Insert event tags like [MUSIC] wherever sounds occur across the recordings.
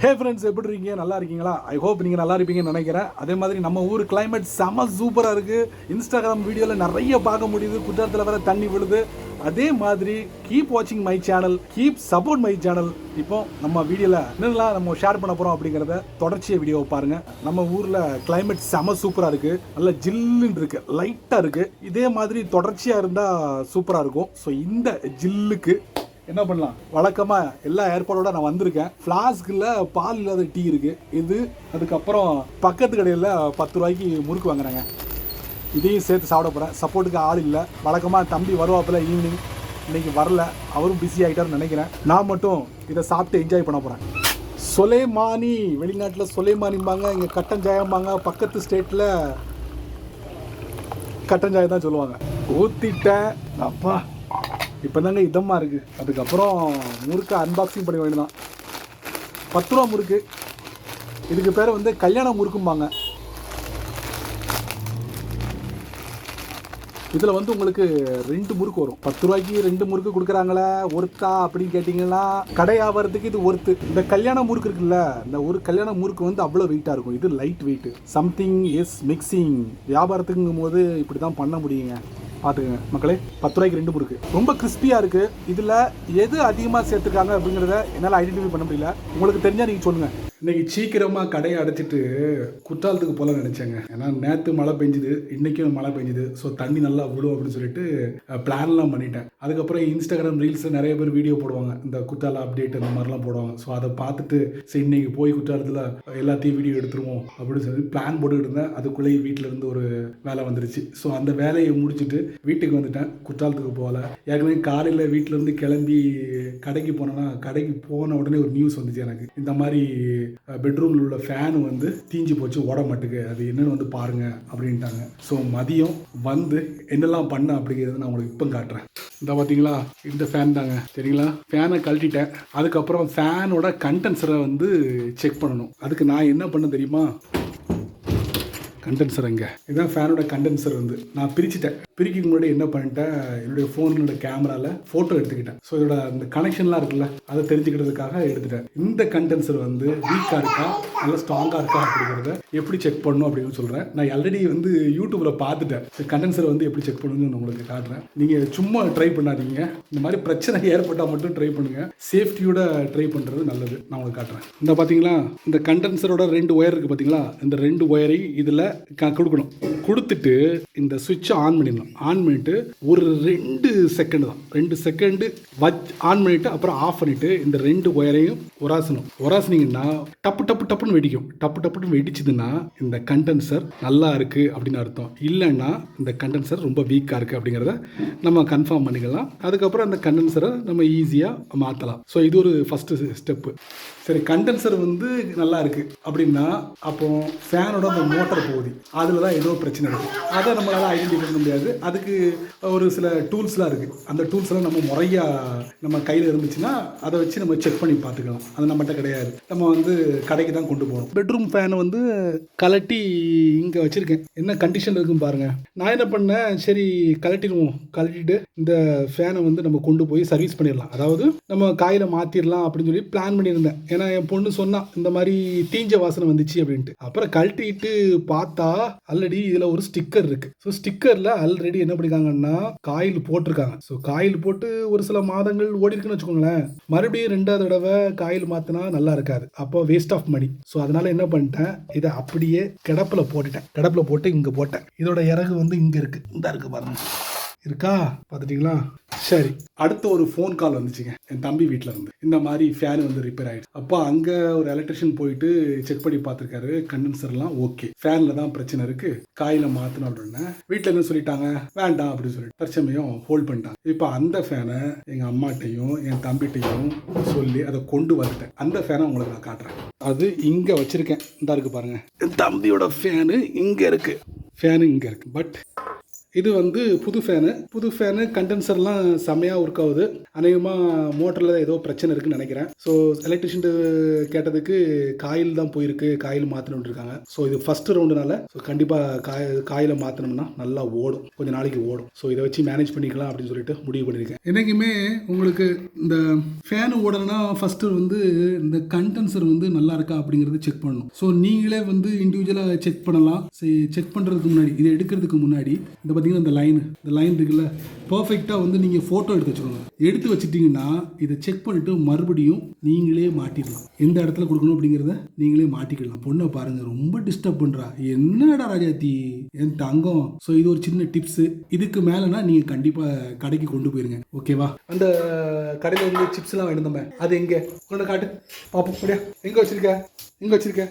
Hey friends எப்படி இருக்கீங்க நல்லா இருக்கீங்களா ஐ ஹோப் நீங்கள் நல்லா இருப்பீங்கன்னு நினைக்கிறேன். அதே மாதிரி நம்ம ஊர் கிளைமேட் செம சூப்பராக இருக்குது இன்ஸ்டாகிராம் வீடியோவில் நிறைய பார்க்க முடியுது. குற்றத்தில் வர தண்ணி விழுது. அதே மாதிரி கீப் வாட்சிங் my channel keep support my channel இப்போ நம்ம வீடியோவில் என்னெல்லாம் நம்ம ஷேர் பண்ண போகிறோம் அப்படிங்கிறத தொடர்ச்சியை வீடியோவை பாருங்கள் நம்ம ஊரில் கிளைமேட் செம சூப்பராக இருக்குது நல்ல ஜில்லுன்னு இருக்குது லைட்டாக இருக்குது இதே மாதிரி தொடர்ச்சியாக இருந்தால் சூப்பராக இருக்கும். ஸோ இந்த ஜில்லுக்கு என்ன பண்ணலாம்? வழக்கமாக எல்லா ஏற்பாடோட நான் வந்திருக்கேன். ஃப்ளாஸ்கில் பால் இல்லாத டீ இருக்குது இது அதுக்கப்புறம் பக்கத்து கடையில் பத்து ரூபாய்க்கு முறுக்கு வாங்குறாங்க. இதையும் சேர்த்து சாப்பிட போகிறேன் சப்போர்ட்டுக்கு ஆள் இல்லை. வழக்கமாக தம்பி வருவாப்பில் ஈவினிங் இன்றைக்கி வரல. அவரும் பிஸி ஆகிட்டார்னு நினைக்கிறேன். நான் மட்டும் இதை சாப்பிட்டு என்ஜாய் பண்ண போகிறேன் சொலேமானி வெளிநாட்டில் சொலேமானிம்பாங்க இங்கே கட்டஞ்சாயம்பாங்க. பக்கத்து ஸ்டேட்டில் கட்டஞ்சாயம் தான் சொல்லுவாங்க. ஊற்றிட்டேன் அப்பா. இப்போ தாங்க இதமாக இருக்குது அதுக்கப்புறம் முறுக்கு அன்பாக்சிங் பண்ண வேண்டியதான் பத்து ரூபா முறுக்கு. இதுக்கு பேர் வந்து கல்யாண முறுக்கும்பாங்க. இதில் வந்து உங்களுக்கு ரெண்டு முறுக்கு வரும். பத்து ரூபாய்க்கு ரெண்டு முறுக்கு கொடுக்குறாங்களே ஒருத்தா அப்படின்னு கேட்டிங்கன்னா கடை ஆகிறதுக்கு இது ஒருத்து இந்த கல்யாண முறுக்கு இருக்குல்ல இந்த ஒரு கல்யாண முறுக்கு வந்து அவ்வளோ வெயிட்டாக இருக்கும். இது light weight something is mixing வியாபாரத்துக்குங்கும் போது இப்படி தான் பண்ண முடியுங்க. பார்த்துக்கங்க. மக்களே பத்து ரூபாய்க்கு ரெண்டு முறுக்கு. ரொம்ப கிறிஸ்பியாக இருக்குது இதில் எது அதிகமாக சேர்த்துருக்காங்க அப்படிங்கிறத என்னால் ஐடென்டிஃபை பண்ண முடியல. உங்களுக்கு தெரிஞ்சால் நீங்கள் சொல்லுங்கள் இன்னைக்கு சீக்கிரமாக கடையை அடைச்சிட்டு குற்றாலத்துக்கு போல நினச்சேங்க. ஏன்னா நேற்று மழை பெஞ்சுது இன்றைக்கும் மழை பெஞ்சுது. ஸோ தண்ணி நல்லா விழும் அப்படின்னு சொல்லிட்டு பிளான்லாம் பண்ணிட்டேன். அதுக்கப்புறம் இன்ஸ்டாகிராம் ரீல்ஸில் நிறைய பேர் வீடியோ போடுவாங்க. இந்த குற்றால அப்டேட் அந்த மாதிரிலாம் போடுவாங்க. ஸோ அதை பார்த்துட்டு சரி இன்னைக்கு போய் குற்றாலத்தில் எல்லாத்தையும் வீடியோ எடுத்துருவோம் அப்படின்னு சொல்லி பிளான் போட்டுக்கிட்டு இருந்தேன். அதுக்குள்ளேயே வீட்டில் இருந்து ஒரு வேலை வந்துருச்சு. ஸோ அந்த வேலையை முடிச்சுட்டு வீட்டுக்கு வந்துட்டேன். குற்றாலத்துக்கு போகல. ஏற்கனவே காலையில் வீட்டிலேருந்து கிளம்பி கடைக்கு போனேன்னா கடைக்கு போன உடனே ஒரு நியூஸ் வந்துச்சு எனக்கு. இந்த மாதிரி பெட்ரூமில் உள்ள ஃபேன் வந்து தீஞ்சு போச்சு ஓட மாட்டுக்கு. அது என்னன்னு வந்து பாருங்க அப்படின்ட்டாங்க. ஸோ மதியம் வந்து என்னெல்லாம் பண்ண அப்படிங்கிறத நான் உங்களுக்கு இப்போ காட்டுறேன். இந்த பார்த்தீங்களா இந்த ஃபேன் தாங்க. சரிங்களா? ஃபேனை கழட்டிட்டேன். அதுக்கப்புறம் ஃபேனோட கண்டென்சரை வந்து செக் பண்ணணும். அதுக்கு நான் என்ன பண்ண தெரியுமா? கண்டென்சர் அங்கே இதுதான் ஃபேனோட கண்டென்சர் வந்து. நான் பிரிச்சுட்டேன். பிரிக்க முன்னாடி என்ன பண்ணிட்டேன்? என்னுடைய ஃபோனோட கேமராவில் ஃபோட்டோ எடுத்துக்கிட்டேன். ஸோ இதோட அந்த கனெக்ஷன்லாம் இருக்குல்ல அதை தெரிஞ்சுக்கிறதுக்காக எடுத்துட்டேன். இந்த கண்டென்சர் வந்து வீக்காக இருக்கா? நல்லா ஸ்ட்ராங்காக இருக்கா அப்படிங்கிறத எப்படி செக் பண்ணணும் அப்படின்னு சொல்கிறேன் நான் ஆல்ரெடி வந்து யூடியூப்பில் பார்த்துட்டேன். கண்டென்சர் வந்து எப்படி செக் பண்ணணும்னு நான் உங்களுக்கு காட்டுறேன். நீங்கள் சும்மா ட்ரை பண்ணாதீங்க. இந்த மாதிரி பிரச்சனை [LAUGHS] ஏற்பட்டால் மட்டும் ட்ரை பண்ணுங்கள் சேஃப்டியோட ட்ரை பண்ணுறது நல்லது. நான் உங்களுக்கு காட்டுறேன். இந்த பார்த்தீங்களா இந்த கண்டென்சரோட ரெண்டு ஒயர் இருக்குது பார்த்தீங்களா இந்த ரெண்டு ஒயரை இதில் கொடுக்கணும். கொடுத்துட்டு இந்த சுவிட்சை ஆன் பண்ணிடணும். ஆன் பண்ணிட்டு ஒரு ரெண்டு செகண்ட் தான். ரெண்டு செகண்டு வச் ஆன் பண்ணிட்டு அப்புறம் ஆஃப் பண்ணிட்டு இந்த ரெண்டு ஒயரையும் உராசணும். உராசினீங்கன்னா டப்பு டப்பு டப்புன்னு வெடிக்கும். டப்பு டப்புன்னு வெடிச்சதுன்னா இந்த கண்டென்சர் நல்லா இருக்கு அப்படின்னு அர்த்தம். இல்லைன்னா இந்த கண்டென்சர் ரொம்ப வீக்காக இருக்கு அப்படிங்கிறத நம்ம கன்ஃபார்ம் பண்ணிக்கலாம். அதுக்கப்புறம் அந்த கண்டென்சரை நம்ம ஈஸியாக மாற்றலாம் ஸோ இது ஒரு ஃபஸ்ட்டு ஸ்டெப்பு சரி கண்டென்சர் வந்து நல்லா இருக்கு அப்படின்னா அப்போ ஃபேனோட அந்த மோட்டர் போகுது. அதில் தான் ஏதோ பிரச்சனை இருக்குது அதை நம்மளால் ஐடென்டிஃபை பண்ண முடியாது. அதுக்கு ஒரு சில டூல்ஸ்லாம் இருக்குது அந்த டூல்ஸ்லாம் நம்ம முறையாக நம்ம கையில் இருந்துச்சுன்னா அதை வச்சு நம்ம செக் பண்ணி பார்த்துக்கலாம். அது நம்மகிட்ட கிடையாது. நம்ம வந்து கடைக்கு தான் கொண்டு போகணும் பெட்ரூம் ஃபேனை வந்து கலட்டி இங்கே வச்சுருக்கேன். என்ன கண்டிஷன் இருக்குன்னு பாருங்கள் நான் என்ன பண்ணேன்? சரி கலட்டிடுவோம். கலட்டிட்டு இந்த ஃபேனை வந்து நம்ம கொண்டு போய் சர்வீஸ் பண்ணிடலாம். அதாவது நம்ம காயில் மாற்றிடலாம் அப்படின்னு சொல்லி பிளான் பண்ணியிருந்தேன். ஏன்னா என் பொண்ணு சொன்னால் இந்த மாதிரி தீஞ்ச வாசனை வந்துச்சு அப்படின்ட்டு. அப்புறம் கழட்டிட்டு பார்த்து பார்த்தா ஆல்ரெடி இதில் ஒரு ஸ்டிக்கர் இருக்கு. ஸோ ஸ்டிக்கரில் ஆல்ரெடி என்ன பண்ணிருக்காங்கன்னா காயில் போட்டிருக்காங்க. ஸோ காயில் போட்டு ஒரு சில மாதங்கள் ஓடி இருக்குன்னு வச்சுக்கோங்களேன். மறுபடியும் ரெண்டாவது தடவை காயில் மாற்றினா நல்லா இருக்காது. அப்போ வேஸ்ட் ஆஃப் மணி ஸோ அதனால என்ன பண்ணிட்டேன் இதை அப்படியே கிடப்பில் போட்டுட்டேன். கிடப்பில் போட்டு இங்கே போட்டேன். இதோட இறகு வந்து இங்கே இருக்கு. இந்த இருக்கு பாருங்க. இருக்கா? பார்த்துட்டீங்களா? சரி. அடுத்த ஒரு ஃபோன் கால் வந்துச்சுங்க. என் தம்பி வீட்டில் இருந்து. இந்த மாதிரி ஃபேன் வந்து ரிப்பேர் ஆகிடுச்சு அப்போ அங்கே ஒரு எலக்ட்ரிஷியன் போயிட்டு செக் பண்ணி பார்த்துருக்காரு. கண்டென்சர்லாம் ஓகே ஃபேனில் தான் பிரச்சனை இருக்குது காயில் மாற்றணும் அப்படின்னா வீட்டில் என்ன சொல்லிட்டாங்க? வேண்டாம் அப்படின்னு சொல்லிட்டு தற்சமயம் ஹோல்ட் பண்ணிட்டாங்க. இப்போ அந்த ஃபேனை எங்கள் அம்மாட்டையும் என் தம்பிகிட்டையும் சொல்லி அதை கொண்டு வந்துட்டேன். அந்த ஃபேனை உங்களுக்கு நான் காட்டுறேன். அது இங்கே வச்சுருக்கேன். இந்த இருக்கு பாருங்கள் என் தம்பியோட ஃபேனு இங்கே இருக்குது ஃபேனு இங்கே இருக்குது பட் இது வந்து புது ஃபேனு புது ஃபேனு கண்டென்சர்லாம் செம்மையாக ஒர்க் ஆகுது. அநேகமாக மோட்டரில் ஏதோ பிரச்சனை இருக்குன்னு நினைக்கிறேன். ஸோ எலக்ட்ரிஷியன் கேட்டதுக்கு காயில் தான் போயிருக்கு. காயில் மாற்றணும்னு இருக்காங்க. ஸோ இது ஃபர்ஸ்ட் ரவுண்டுனால ஸோ கண்டிப்பாக காய் காயில் மாற்றணும்னா நல்லா ஓடும். கொஞ்சம் நாளைக்கு ஓடும். ஸோ இதை வச்சு மேனேஜ் பண்ணிக்கலாம் அப்படின்னு சொல்லிட்டு முடிவு பண்ணியிருக்கேன். என்றைக்குமே உங்களுக்கு இந்த ஃபேன் ஓடணும்னா ஃபஸ்ட்டு வந்து இந்த கண்டென்சர் வந்து நல்லா இருக்கா அப்படிங்கிறது செக் பண்ணணும். ஸோ நீங்களே வந்து இண்டிவிஜுவலாக செக் பண்ணலாம். செக் பண்ணுறதுக்கு முன்னாடி இதை எடுக்கிறதுக்கு முன்னாடி இந்த பார்த்தீங்கன்னா இந்த லைன் இந்த லைன் இருக்குல்ல? பர்ஃபெக்டாக வந்து நீங்கள் ஃபோட்டோ எடுத்து வச்சுக்கோங்க. எடுத்து வச்சிட்டிங்கன்னா இதை செக் பண்ணிட்டு மறுபடியும் நீங்களே மாட்டிடலாம். எந்த இடத்துல கொடுக்கணும் அப்படிங்கிறத நீங்களே மாட்டிக்கலாம். பொண்ணை பாருங்கள் ரொம்ப டிஸ்டர்ப் பண்ணுறா என்னடா ராஜாத்தி? என் தங்கம். ஸோ இது ஒரு சின்ன டிப்ஸு இதுக்கு மேலேனா நீங்கள் கண்டிப்பாக கடைக்கு கொண்டு போயிருங்க. ஓகேவா அந்த கடையில் வந்து சிப்ஸ்லாம் வாங்கிட்டு அது எங்கே? கொண்டு காட்டு. பாப்போம் அப்படியா? எங்கே வச்சுருக்க? எங்கே வச்சுருக்க?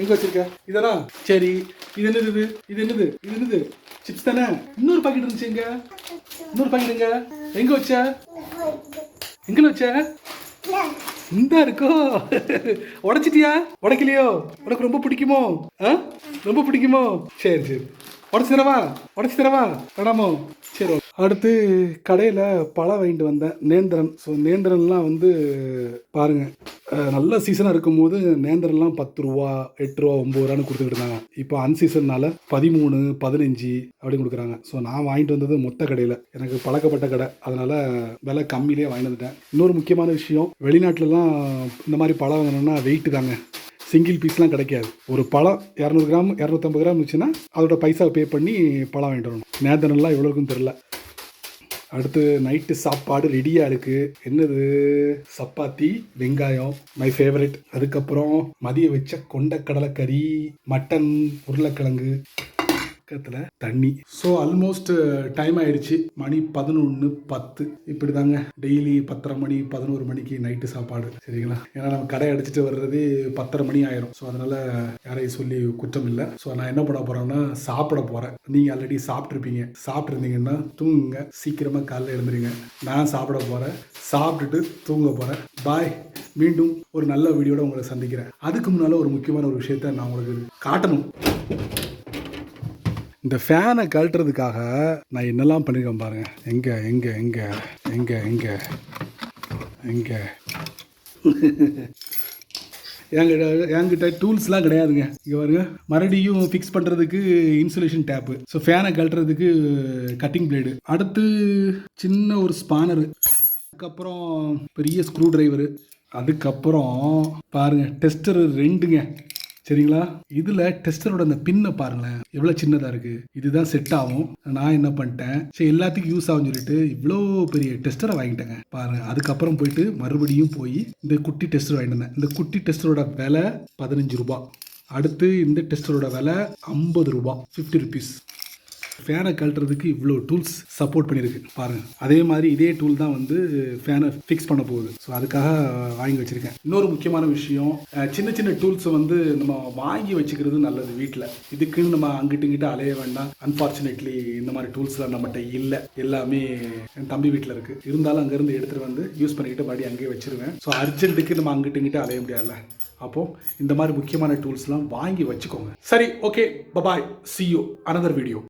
எங்கே வச்சுருக்க? இதெல்லாம்? சரி. இது என்னது இது என்னது? இது என்னது? சிப்ஸ் தானே? இன்னொரு பாக்கெட் இருந்துச்சு எங்க இன்னொரு பாக்கெட் எங்க? எங்க வச்ச? எங்க வச்ச? இந்த இருக்கோ. உடைச்சிட்டியா? உடைக்கலையோ? உனக்கு ரொம்ப பிடிக்குமோ? ஆ? ரொம்ப பிடிக்குமோ? சரி சரி. உடச்சி தரவா உடச்சி தரவா வேணாமோ சரி. அடுத்து கடையில் பழம் வாங்கிட்டு வந்தேன் நேந்திரன். ஸோ நேந்திரன்லாம் வந்து பாருங்க நல்ல சீசனாக இருக்கும்போது நேந்திரன்லாம் பத்து ரூபா எட்டு ரூபா ஒம்பது ரூபான்னு கொடுத்துக்கிட்டு இருந்தாங்க. இப்போ அன்சீசன்னால பதிமூணு பதினஞ்சு அப்படின்னு கொடுக்குறாங்க. ஸோ நான் வாங்கிட்டு வந்தது மொத்த கடையில். எனக்கு பழக்கப்பட்ட கடை. அதனால் விலை கம்மியிலே வாங்கிட்டு வந்துட்டேன். இன்னொரு முக்கியமான விஷயம் வெளிநாட்டிலலாம் இந்த மாதிரி பழம் வாங்கணும்னா வெயிட்டு தாங்க. சிங்கிள் பீஸ்லாம் கிடைக்காது. ஒரு பழம் இரநூறு கிராம் இரநூத்தம்பது கிராம் இருந்துச்சுன்னா அதோட பைசா பே பண்ணி பழம் வாங்கிட்டு வரணும். நேதனெல்லாம் எவ்வளோ இருக்குன்னு தெரில அடுத்து நைட்டு சாப்பாடு ரெடியாக இருக்குது என்னது? சப்பாத்தி வெங்காயம் மை ஃபேவரட் அதுக்கப்புறம் மதியம் வச்ச கொண்டக்கடலை கறி மட்டன் உருளைக்கிழங்கு. பக்கத்தில் தண்ணி. ஸோ ஆல்மோஸ்ட் டைம் ஆயிடுச்சு. மணி பதினொன்று பத்து. இப்படி தாங்க டெய்லி பத்தரை மணி பதினோரு மணிக்கு நைட்டு சாப்பாடு. சரிங்களா? ஏன்னா நம்ம கடை அடிச்சுட்டு வர்றது பத்தரை மணி ஆயிரும். ஸோ அதனால யாரையும் சொல்லி குற்றம் இல்லை. ஸோ நான் என்ன பண்ண போறேன்னா சாப்பிட போறேன். நீங்க ஆல்ரெடி சாப்பிட்ருப்பீங்க சாப்பிட்ருந்தீங்கன்னா தூங்குங்க. சீக்கிரமாக காலைல எழுந்துருங்க. நான் சாப்பிட போறேன். சாப்பிட்டுட்டு தூங்க போறேன். பாய் மீண்டும் ஒரு நல்ல வீடியோட உங்களை சந்திக்கிறேன். அதுக்கு முன்னால ஒரு முக்கியமான ஒரு விஷயத்த நான் உங்களுக்கு காட்டணும். இந்த ஃபேனை கழட்டுறதுக்காக நான் என்னெல்லாம் பண்ணியிருக்கேன் பாருங்க. எங்க எங்க எங்க எங்க எங்க எங்க. என்கிட்ட என்கிட்ட டூல்ஸ்லாம் கிடையாதுங்க. இங்கே பாருங்க. மறுபடியும் ஃபிக்ஸ் பண்ணுறதுக்கு இன்சுலேஷன் டேப்பு ஸோ ஃபேனை கழட்டுறதுக்கு கட்டிங் பிளேடு அடுத்து சின்ன ஒரு ஸ்பானரு அதுக்கப்புறம் பெரிய ஸ்க்ரூ டிரைவரு அதுக்கப்புறம் பாருங்கள் டெஸ்டர் ரெண்டுங்க. சரிங்களா? இதில் டெஸ்டரோட அந்த பின்னை பாருங்களேன். எவ்வளோ சின்னதாக இருக்குது இதுதான் செட் ஆகும். நான் என்ன பண்ணிட்டேன்? சரி எல்லாத்துக்கும் யூஸ் ஆகும் சொல்லிட்டு இவ்வளோ பெரிய டெஸ்டரை வாங்கிட்டேங்க. பாருங்க அதுக்கப்புறம் போயிட்டு மறுபடியும் போய் இந்த குட்டி டெஸ்டர் வாங்கிட்டு வந்தேன். இந்த குட்டி டெஸ்டரோட விலை பதினஞ்சு ரூபாய். அடுத்து இந்த டெஸ்டரோட விலை ஐம்பது ரூபாய். ஃபிஃப்டி ருபீஸ் ஃபேனை கழட்டுறதுக்கு இவ்வளோ டூல்ஸ் சப்போர்ட் பண்ணியிருக்கு பாருங்கள் அதே மாதிரி இதே டூல் தான் வந்து ஃபேனை ஃபிக்ஸ் பண்ண போகுது. ஸோ அதுக்காக வாங்கி வச்சுருக்கேன். இன்னொரு முக்கியமான விஷயம் சின்ன சின்ன டூல்ஸை வந்து நம்ம வாங்கி வச்சுக்கிறது நல்லது வீட்டில் இதுக்குன்னு நம்ம அங்கிட்டு இங்கிட்ட அலைய வேண்டாம். அன்ஃபார்ச்சுனேட்லி இந்த மாதிரி டூல்ஸ்லாம் நம்மகிட்ட இல்லை. எல்லாமே என் தம்பி வீட்டில் இருக்குது இருந்தாலும் அங்கேருந்து எடுத்துகிட்டு வந்து யூஸ் பண்ணிக்கிட்டு மறுபடியும் அங்கேயே வச்சிருவேன். ஸோ அர்ஜென்ட்டுக்கு நம்ம அங்கிட்டு இங்கிட்ட அலைய முடியாதுல்ல. அப்போது இந்த மாதிரி முக்கியமான டூல்ஸ்லாம் வாங்கி வச்சுக்கோங்க. சரி okay bye bye see you another video